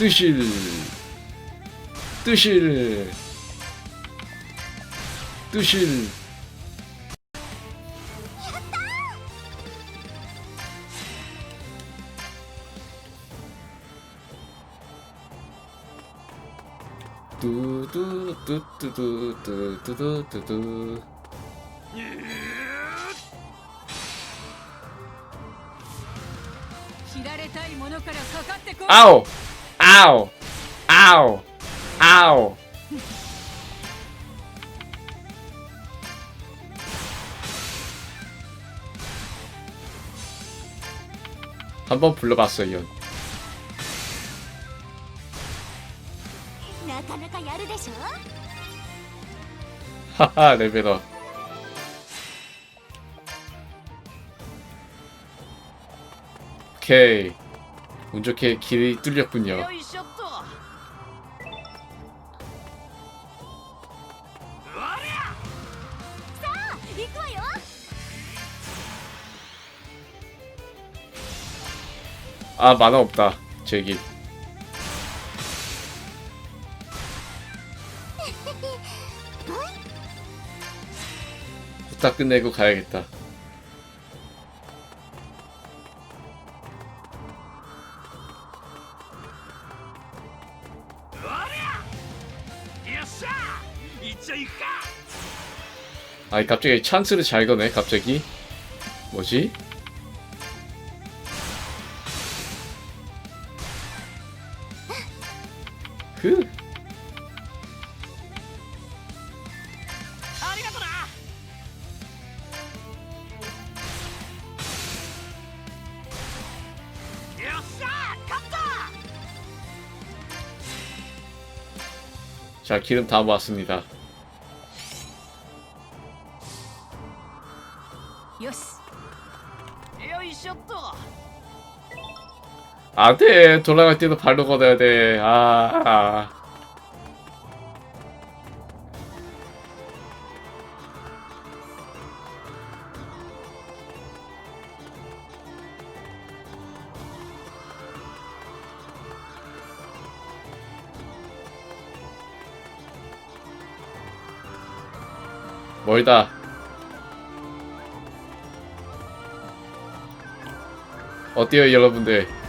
トゥシルトゥシルトゥシュルドゥドゥドゥドゥドゥドゥドゥドゥドゥ知られたいものからかかってこい青 아우 아우 아우 한번 불러봤어요. 하하 레벨업. 오케이. 운 좋게 길이 뚫렸군요. 아 만화 없다. 제기 부탁 끝내고 가야겠다. 아니 갑자기 찬스를 잘 거네 갑자기. 뭐지? 그? 자, 기름 다 모았습니다. 안 돼 돌아갈 때도 발로 걷어야 돼. 아, 아. 멀다. 어때요 여러분들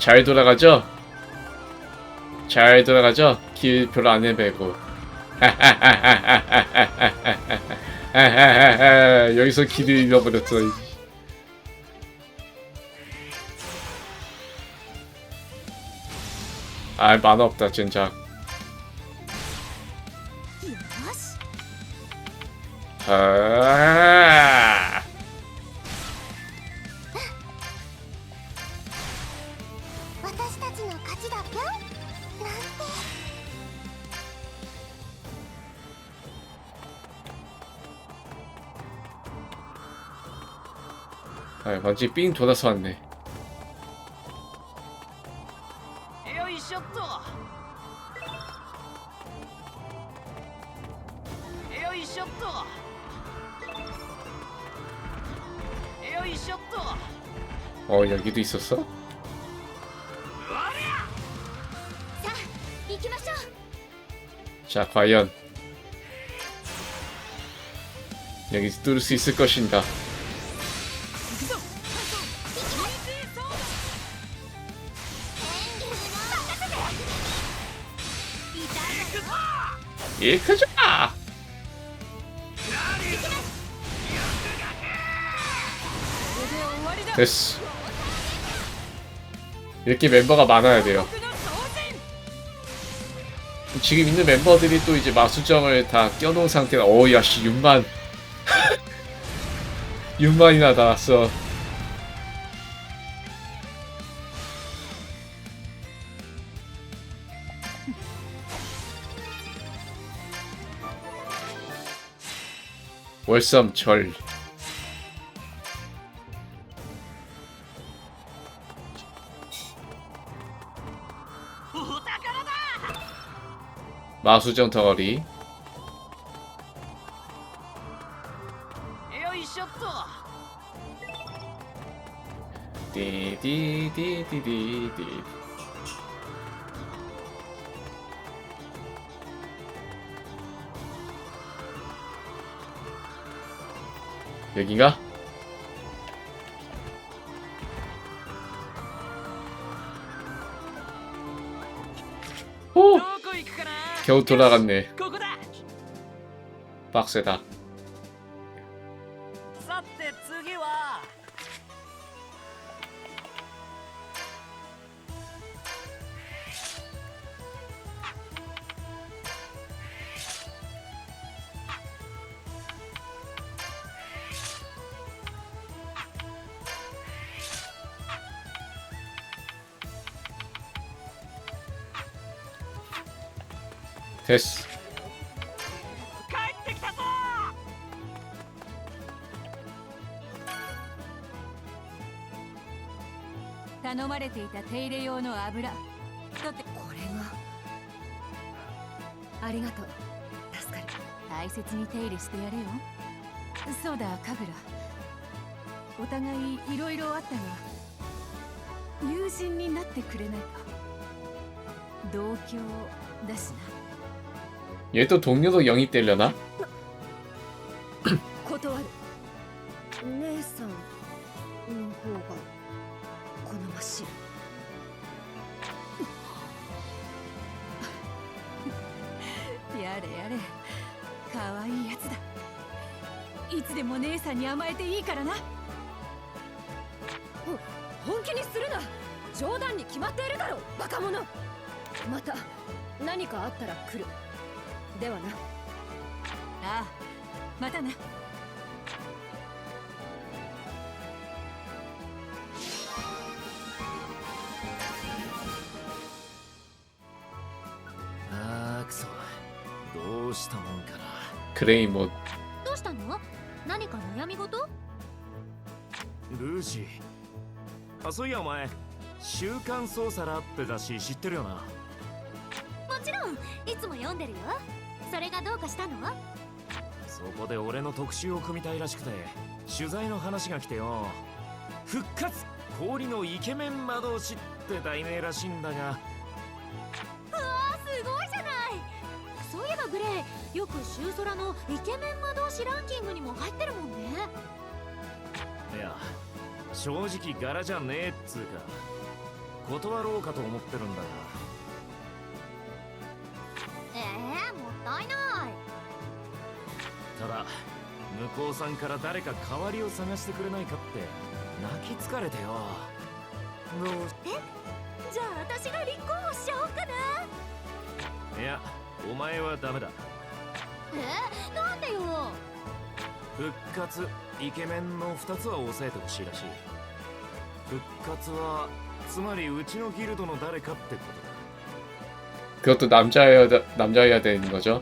잘 돌아가죠? 잘 돌아가죠? 길 별로 안 헤매고 여기서 길을 잃어버렸어 아 만화 없다 よし아 아, 완전히 삥 돌아서 왔네. 어, 여기도 있었어? 자, 과연 여기서 뚫을 수 있을 것인가? 예, 크죠. 됐어. 이렇게 멤버가 많아야 돼요. 지금 있는 멤버들이 또 이제 마수정을 다 껴놓은 상태라, 어우, 야, 씨, 6만. 6만이나 나왔어. 월삼철. 마수정 덩어리. 디디디디디디 여긴가? 오! 겨우 돌아갔네 빡세다 됐어帰ってきたぞ！頼まれていた手入れ用の油。だってこれがありがとう。助かる。大切に手入れしてやれよ。そうだ神楽。お互いいろいろあったが友人になってくれないか。同郷だしな 얘 또 동료도 영입되려나? 断る姉さんの方が好ましいやれやれ可愛いやつだいつでも姉さんに甘えていいからな本気にするな冗談に決まっているだろバカ者また何かあったら来る ではな。ああまたなあくそどうしたもんかな。クレイも。どうしたの？何か悩み事？ルージー。あそういやお前週刊捜査ラってだし知ってるよな。もちろん。いつも読んでるよ。それがどうかしたの？そこで俺の特集を組みたいらしくて取材の話が来てよ。復活氷のイケメン魔導士って題名らしいんだが。あすごいじゃない！そういえばグレイよく週空のイケメン魔導士ランキングにも入ってるもんね。いや正直柄じゃねえっつうか。断ろうかと思ってるんだがただ向こうさんから誰か代わりを探してくれないかって泣き疲れてよどうじゃあ私が立候補しちゃおうかないやお前はダメだえなんでよ復活イケメンの2つは抑えてほしいらしい復活はつまりうちのギルドの誰かってことだ 그것도 남자여야 남자여야 되는 거죠?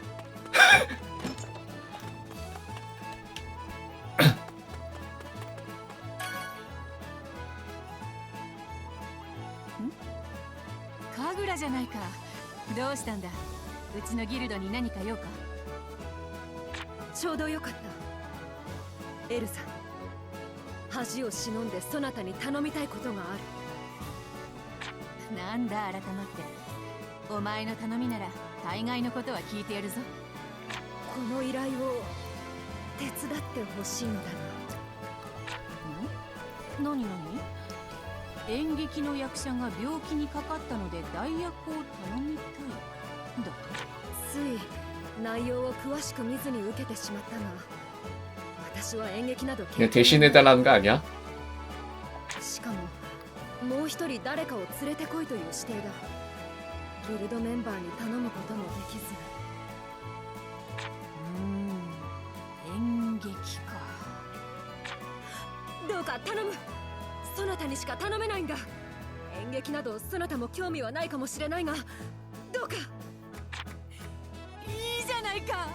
忍んでそなたに頼みたいことがあるなんだ改まってお前の頼みなら大概のことは聞いてやるぞこの依頼を手伝ってほしいのだが何何演劇の役者が病気にかかったので代役を頼みたいだつい内容を詳しく見ずに受けてしまったが私は演劇など 그냥 대신해달라는 거 아니야? ももう一人誰かを連れてこいという指定だギルドメンバーに頼むこともできず。うーん演劇か。どうか頼む。そなたにしか頼めないんだ。演劇などそなたも興味はないかもしれないが。どうか。いいじゃないか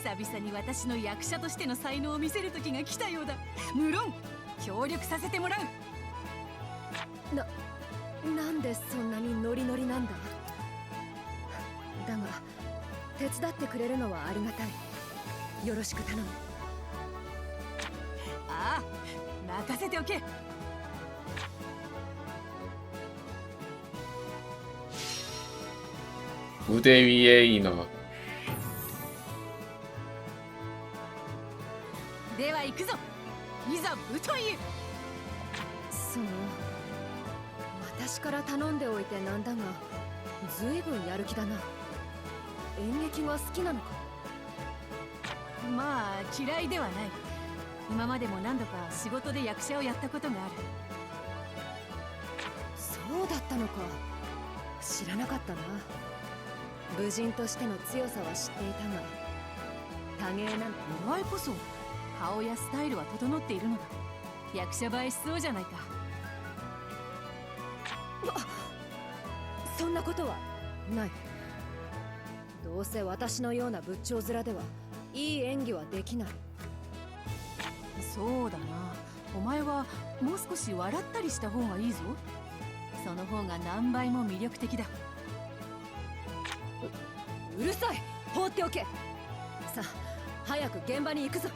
久々に私の役者としての才能を見せる時が来たようだ無論 協力させてもらうなんでそんなにノリノリなんだだが手伝ってくれるのはありがたいよろしく頼むああ任せておけ무대 위의 인어 くぞいざ舞台へ。その私から頼んでおいてなんだがずいぶんやる気だな。演劇が好きなのか。まあ嫌いではない。今までも何度か仕事で役者をやったことがある。そうだったのか。知らなかったな。武人としての強さは知っていたが多芸なんて。お前こそ顔やスタイルは整っているのだ。役者映えしそうじゃないか。そんなことはない。どうせ私のような仏頂面ではいい演技はできない。そうだな。お前はもう少し笑ったりした方がいいぞ。その方が何倍も魅力的だ。うるさい。放っておけ。さあ早く現場に行くぞ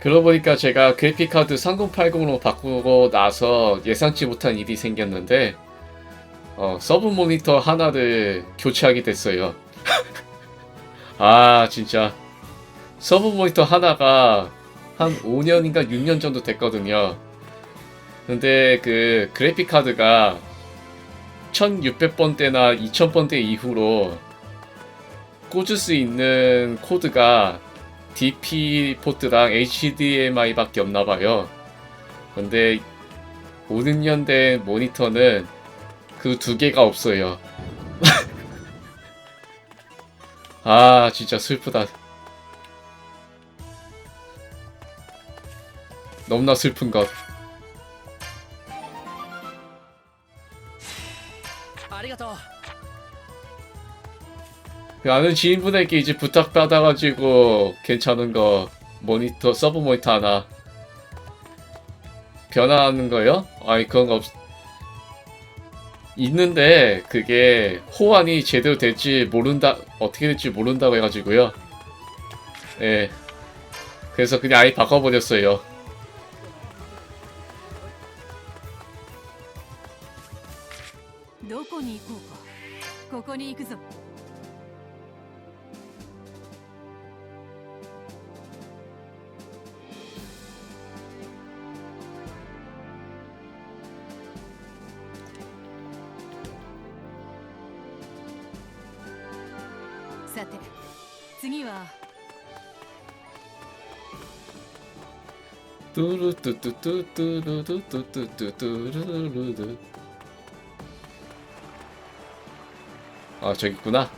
그러고 보니까 제가 그래픽카드 3080으로 바꾸고 나서 예상치 못한 일이 생겼는데 어, 서브 모니터 하나를 교체하게 됐어요. 아 진짜 서브 모니터 하나가 한 5년인가 6년 정도 됐거든요. 근데 그 그래픽 카드가 1600번대나 2000번대 이후로 꽂을 수 있는 코드가 DP 포트랑 HDMI밖에 없나봐요. 근데 50년 된 모니터는 그 두 개가 없어요. 아 진짜 슬프다. 너무나 슬픈 것. 감사합니다. 아는 지인분에게 이제 부탁 받아가지고 괜찮은 거 모니터 서브 모니터 하나 변화하는 거요? 아니 그런 거 없. 있는데 그게 호환이 제대로 될지 모른다 어떻게 될지 모른다고 해가지고요. 예. 그래서 그냥 아예 바꿔버렸어요. 아 저기 있구나.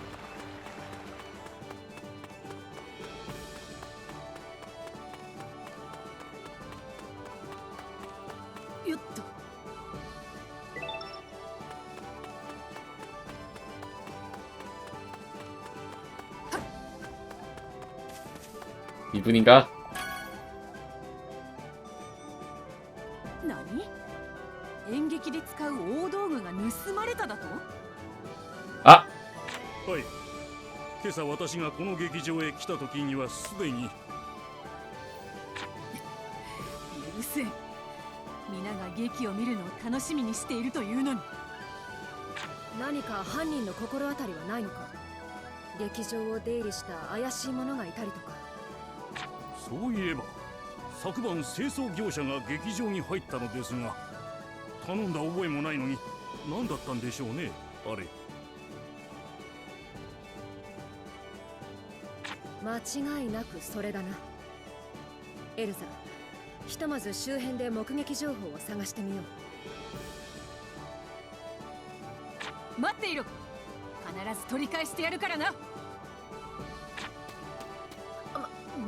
確認何？演劇で使う大道具が盗まれただと？あ。はい。今朝私がこの劇場へ来た時にはすでに。許せん皆が劇を見るのを楽しみにしているというのに。何か犯人の心当たりはないのか劇場を出入りした怪しい者がいたりとかそういえば昨晩清掃業者が劇場に入ったのですが頼んだ覚えもないのに何だったんでしょうねあれ。間違いなくそれだな。エルザひとまず周辺で目撃情報を探してみよう。待っていろ。必ず取り返してやるからな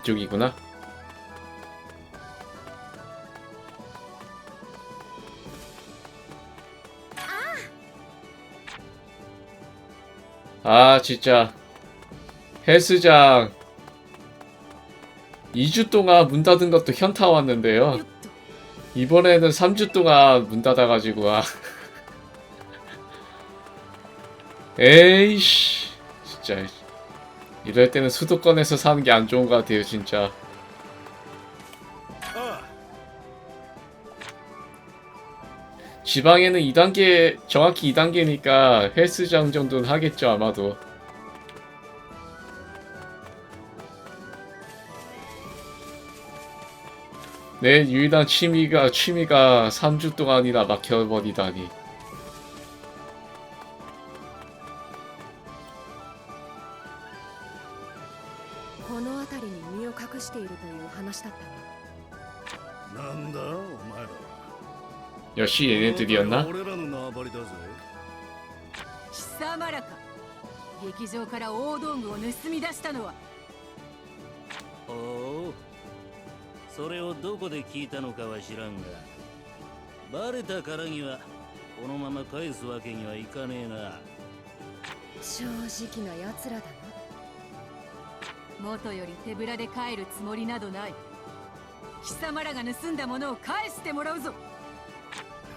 이쪽이구나. 아 진짜. 헬스장. 2주 동안 문 닫은 것도 현타 왔는데요. 이번에는 3주 동안 문 닫아가지고 아. 에이씨. 진짜 이럴 때는 수도권에서 사는 게 안 좋은 것 같아요 진짜. あ 지방에는 2단계 정확히 2단계니까 헬스장 정도는 하겠죠 아마도. 내 유일한 취미가 취미가 3주 동안이나 막혀버리다니 仕入れねえときやな俺らの縄張りだぜ貴様らか。劇場から大道具を盗み出したのは。おおそれをどこで聞いたのかは知らんが。バレたからにはこのまま返すわけにはいかねえな。正直な奴らだな。元より手ぶらで帰るつもりなどない。貴様らが盗んだものを返してもらうぞ。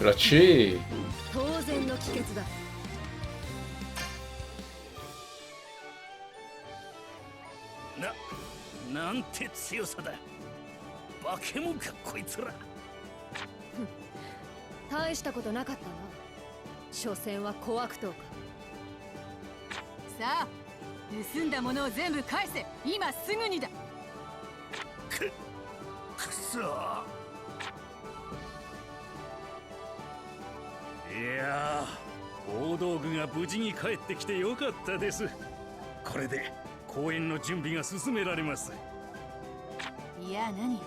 그렇지 当然の帰結だななんて強さだ化け物かこいつら大したことなかったな所詮は小悪党かさあ盗んだものを全部返せ今すぐにだくそ いやー大道具が無事に帰ってきてよかったです。これで公演の準備が進められます。いや何？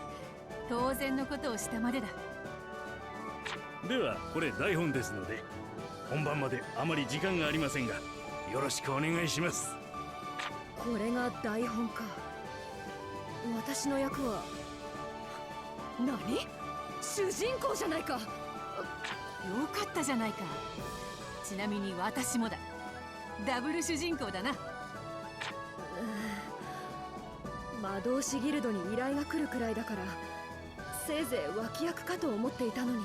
当然のことをしたまでだ。ではこれ台本ですので本番まであまり時間がありませんがよろしくお願いします。これが台本か。私の役は何？主人公じゃないかよかったじゃないか。ちなみに私もだ。ダブル主人公だな。魔導士ギルドに依頼が来るくらいだからせいぜい脇役かと思っていたのに。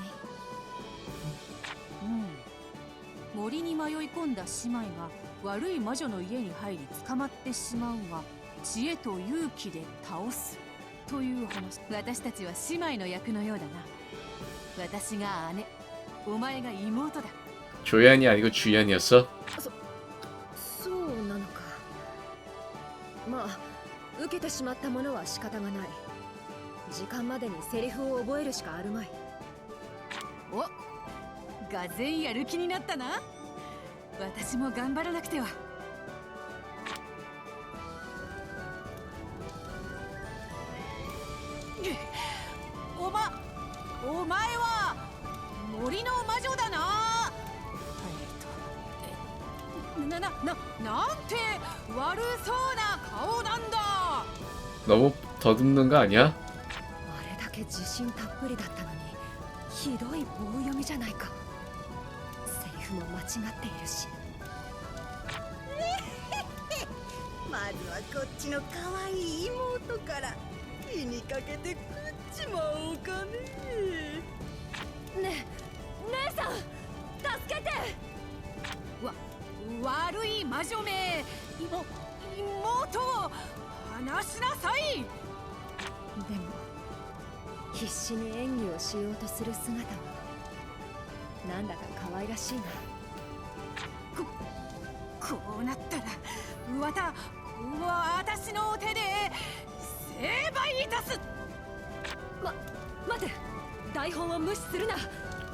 うん。森に迷い込んだ姉妹が悪い魔女の家に入り捕まってしまうが知恵と勇気で倒す。という話。私たちは姉妹の役のようだな。私が姉조연이 아니고 주연이었어? そうなのかまあ受けてしまったものは仕方がない時間までにセリフを覚えるしかあるまいおがぜんやる気になったな私も頑張らなくてはおまお前は 森の魔女だなえっとななななんて悪そうな顔なんだ 너무 더듬는 거 아니야? あれだけ自信たっぷりだったのにひどい棒読みじゃないかセリフも間違っているしまずはこっちの可愛い妹から 火にかけて食っちまおうかねね 姉さん助けてわ悪い魔女め妹妹離しなさいでも必死に演技をしようとする姿。はなんだか可愛らしいな。ここうなったらわた私の手で成敗いたす。ま待て。台本を無視するな。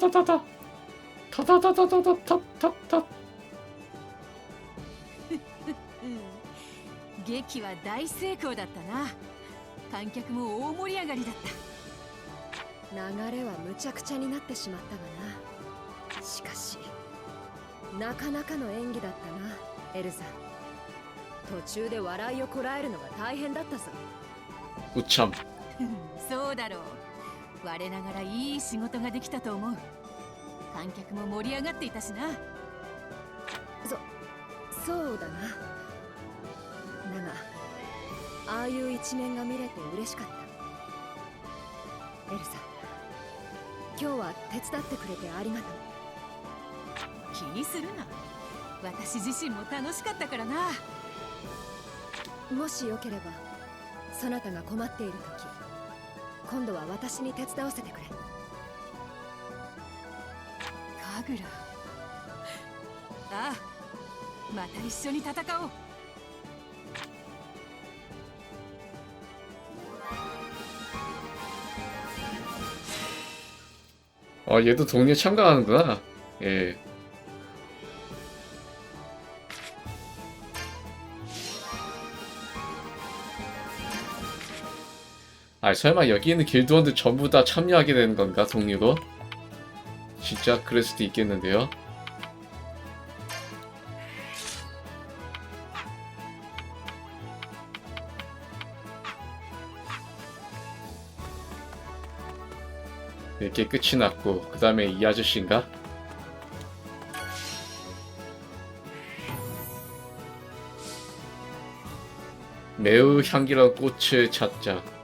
たたたたたたたたたたたた劇は大成功だったな観客も大盛り上がりだった流れはむちゃくちゃになってしまったがなしかしなかなかの演技だったなエルザ途中で笑いをこらえるのが大変だったぞうっちゃんそうだろう我ながらいい仕事ができたと思う。観客も盛り上がっていたしな。そうだな。だがああいう一面が見れて嬉しかった。エルサ今日は手伝ってくれてありがと気にするな。私自身も楽しかったからな。うもしよければそなたが困っている時今度は私に手伝わせてくれ神楽ああまた一緒に戦おう 아, 얘도 동료에 참가하는구나. 예. 아, 설마 여기 있는 길드원들 전부 다 참여하게 되는 건가, 동료로? 진짜 그럴 수도 있겠는데요. 이렇게 끝이 났고 그 다음에 이 아저씨인가? 매우 향기로운 꽃을 찾자.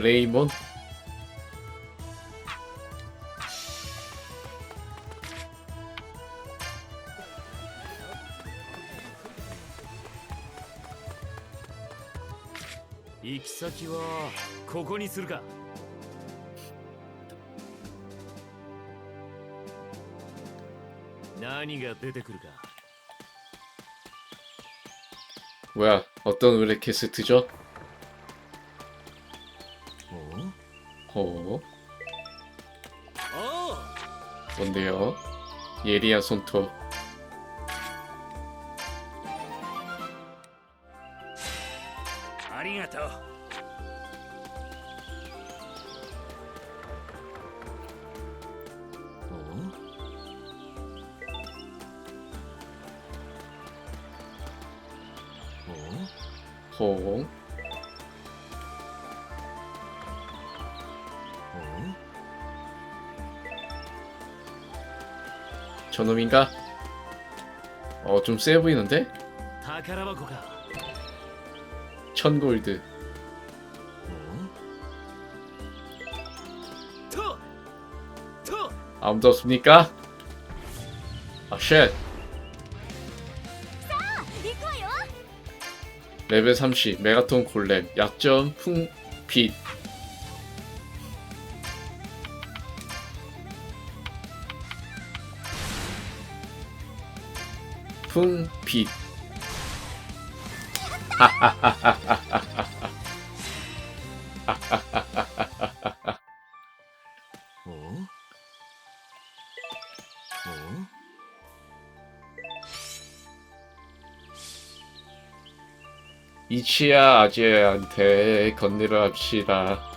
그레이몬? 行き先はここにするか何が出てくるか 뭐야 어떤 의뢰 캐스트죠? 뭔데요? 예리한 손톱. あり 저놈인가? 어, 좀 세 보이는데? 천 골드. 아무도 없습니까? 아, 쉣. 레벨 30, 메가톤 골렘, 약점, 풍, 빛. 풍, 빛. 이치야 아재한테 건네를 합시다.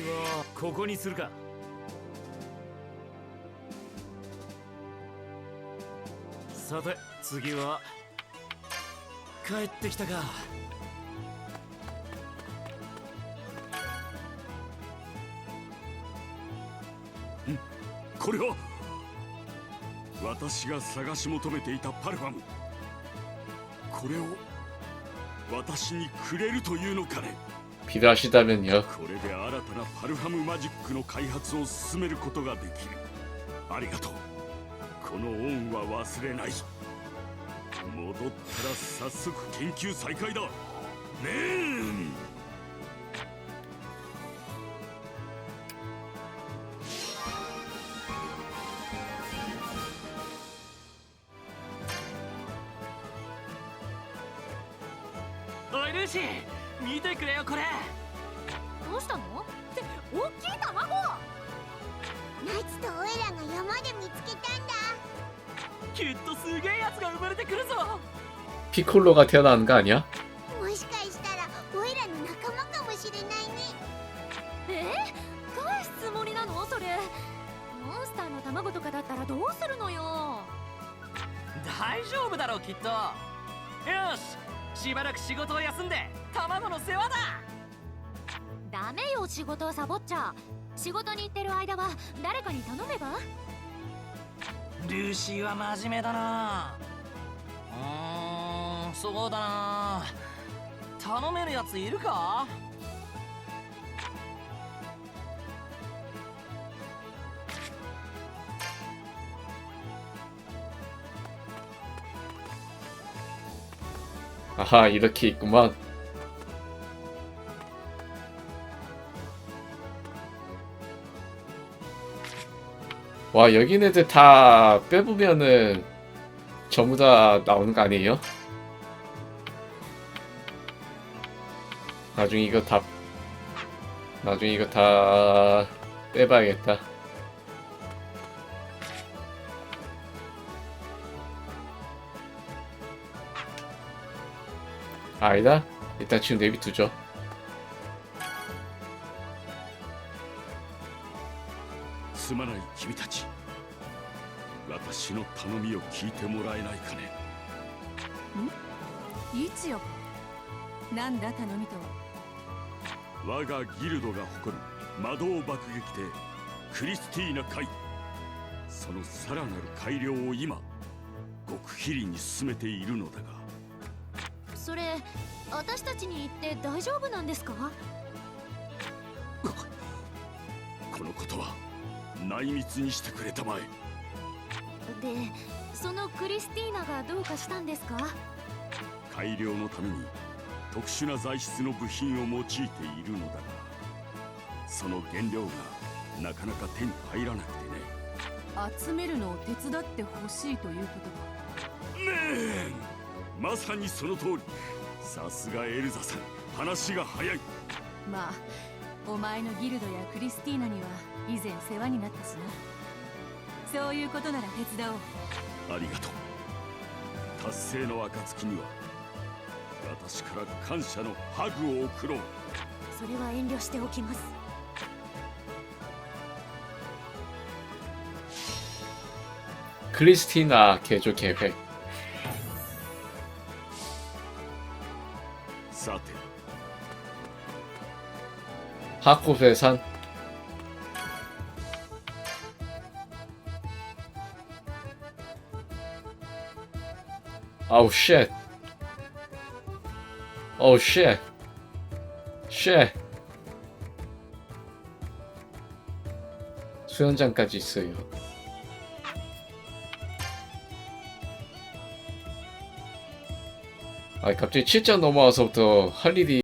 はここにするか。さて次は帰ってきたか。これは。私が探し求めていたパルファム。これを私にくれるというのかね。ピラシダメニュこれで新たなパルハムマジックの開発を進めることができるありがとうこの恩は忘れない戻ったら早速研究再開だねえルーシー見てくれよこれどうしたのって大きい卵ナツとオイラが山で見つけたんだきっとすげえやつが生まれてくるぞ 피콜로가 태어나는 거 아니야? 真面目だなうーんそうだな頼めるやついるか아하 이렇게 있구만. 와 여긴 애들 다 빼보면은 전부 다 나오는 거 아니에요? 나중에 이거 다 나중에 이거 다 빼봐야겠다. 아니다. 일단 지금 내비두죠. 私の頼みを聞いてもらえないかね。一応なんだ頼みとは？我がギルドが誇る魔導爆撃艇クリスティーナ海。そのさらなる改良を今極秘裏に進めているのだが。それ私たちに言って大丈夫なんですか？このことは内密にしてくれたまえでそのクリスティーナがどうかしたんですか？改良のために特殊な材質の部品を用いているのだがその原料がなかなか手に入らなくてね。集めるのを手伝ってほしいということかねえまさにその通り。さすがエルザさん。話が早い。まあお前のギルドやクリスティーナには以前世話になったしなそういうことなら手伝おうありがとう達成の暁には私から感謝のハグを送ろうそれは遠慮しておきます 크리스티나 개조 계획. さて 하코회산. 아우 쉣. 어우 쉣. 쉣. 수영장까지 있어요. 아 갑자기 7장 넘어와서부터 할 일이